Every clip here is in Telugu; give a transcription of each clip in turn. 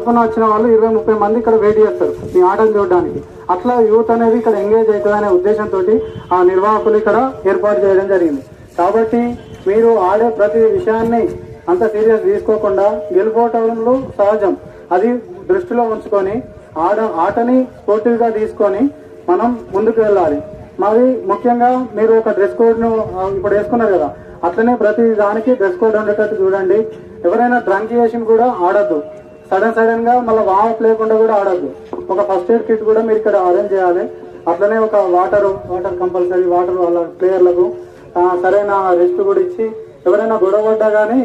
తరఫున వచ్చిన వాళ్ళు ఇరవై ముప్పై మంది ఇక్కడ వెయిట్ చేస్తారు మీ ఆటను చూడడానికి. అట్లా యూత్ అనేది ఇక్కడ ఎంగేజ్ అవుతుంది అనే ఉద్దేశంతో ఆ నిర్వాహకులు ఇక్కడ ఏర్పాటు చేయడం జరిగింది. కాబట్టి మీరు ఆడే ప్రతి విషయాన్ని అంత సీరియస్ తీసుకోకుండా గెలుపోవటంలో సహజం. అది దృష్టిలో ఉంచుకొని ఆడ ఆటని స్పోర్టివ్గా తీసుకొని మనం ముందుకు వెళ్ళాలి. మరి ముఖ్యంగా మీరు ఒక డ్రెస్ కోడ్ను ఇప్పుడు వేసుకున్నారు కదా అట్లనే ప్రతి దానికి డ్రెస్ కోడ్ ఉండేటట్టు చూడండి. ఎవరైనా డ్రంక్ చేసి కూడా ఆడద్దు. సడన్ సడన్గా మళ్ళీ వామప్ లేకుండా కూడా ఆడద్దు. ఒక ఫస్ట్ ఎయిడ్ కిట్ కూడా మీరు ఇక్కడ అరేంజ్ చేయాలి. అట్లనే ఒక వాటర్ వాటర్ కంపల్సరీ వాటర్ వాళ్ళ ప్లేయర్లకు సరైన రెస్ట్ కూడా ఇచ్చి ఎవరైనా గొడవ పడ్డా కానీ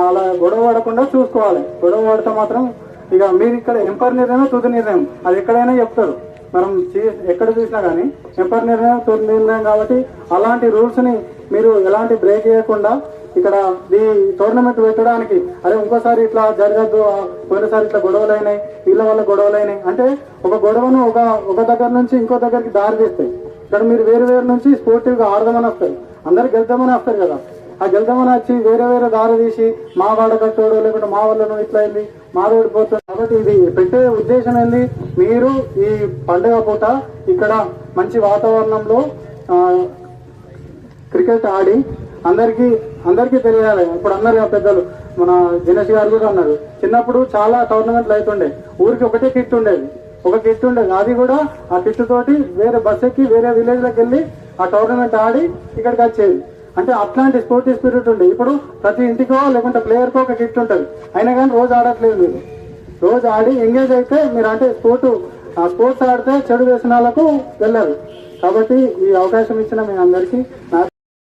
అలా గొడవ పడకుండా చూసుకోవాలి. గొడవ పడితే మాత్రం ఇక మీరు ఇక్కడ ఎంపైర్ నిర్ణయం తుది నిర్ణయం. అది ఎక్కడైనా చెప్తారు. మనం ఎక్కడ చూసినా కానీ ఎంపైర్ నిర్ణయం తుది నిర్ణయం కాబట్టి అలాంటి రూల్స్ని మీరు ఎలాంటి బ్రేక్ చేయకుండా ఇక్కడ ఈ టోర్నమెంట్ పెట్టడానికి అరే ఇంకోసారి ఇట్లా జరగద్దు పోయినసారి ఇట్లా గొడవలు అయినాయి వీళ్ళ వల్ల గొడవలు అయినాయి అంటే ఒక గొడవను ఒక ఒక దగ్గర నుంచి ఇంకో దగ్గరికి దారి తీస్తాయి. ఇక్కడ మీరు వేరు వేరు నుంచి స్పోర్టివ్గా ఆడదామని వస్తారు. అందరు గెలుద్దామని వస్తారు కదా. ఆ గెలుద్దామని వచ్చి వేరే వేరే దారి తీసి మా వాడ కట్టోడు లేకుంటే మా వాళ్ళను ఇట్లా వెళ్ళి మా ఓడిపోతుంది కాబట్టి ఇది పెట్టే ఉద్దేశం ఏంది? మీరు ఈ పండుగ పూట ఇక్కడ మంచి వాతావరణంలో క్రికెట్ ఆడి అందరికీ అందరికీ తెలియాలి. ఇప్పుడు అన్నారు పెద్దలు మన దినేష్ గారు కూడా అన్నారు. చిన్నప్పుడు చాలా టోర్నమెంట్లు అవుతుండే ఊరికి ఒకటే కిట్ ఉండేది. ఒక కిట్ ఉండేది. అది కూడా ఆ కిట్ తోటి వేరే బస్ ఎక్కి వేరే విలేజ్ వెళ్ళి ఆ టోర్నమెంట్ ఆడి ఇక్కడికి వచ్చేది. అంటే అట్లాంటి స్పోర్టివ్ స్పిరిట్ ఉండే. ఇప్పుడు ప్రతి ఇంటికో లేకుంటే ప్లేయర్కో ఒక కిట్ ఉంటుంది. అయినా కానీ రోజు ఆడట్లేదు మీరు రోజు ఆడి ఎంగేజ్ అయితే మీరు అంటే స్పోర్ట్ ఆ స్పోర్ట్స్ ఆడితే చెడు వ్యసనాలకు వెళ్ళరు. కాబట్టి ఈ అవకాశం ఇచ్చిన మీ అందరికీ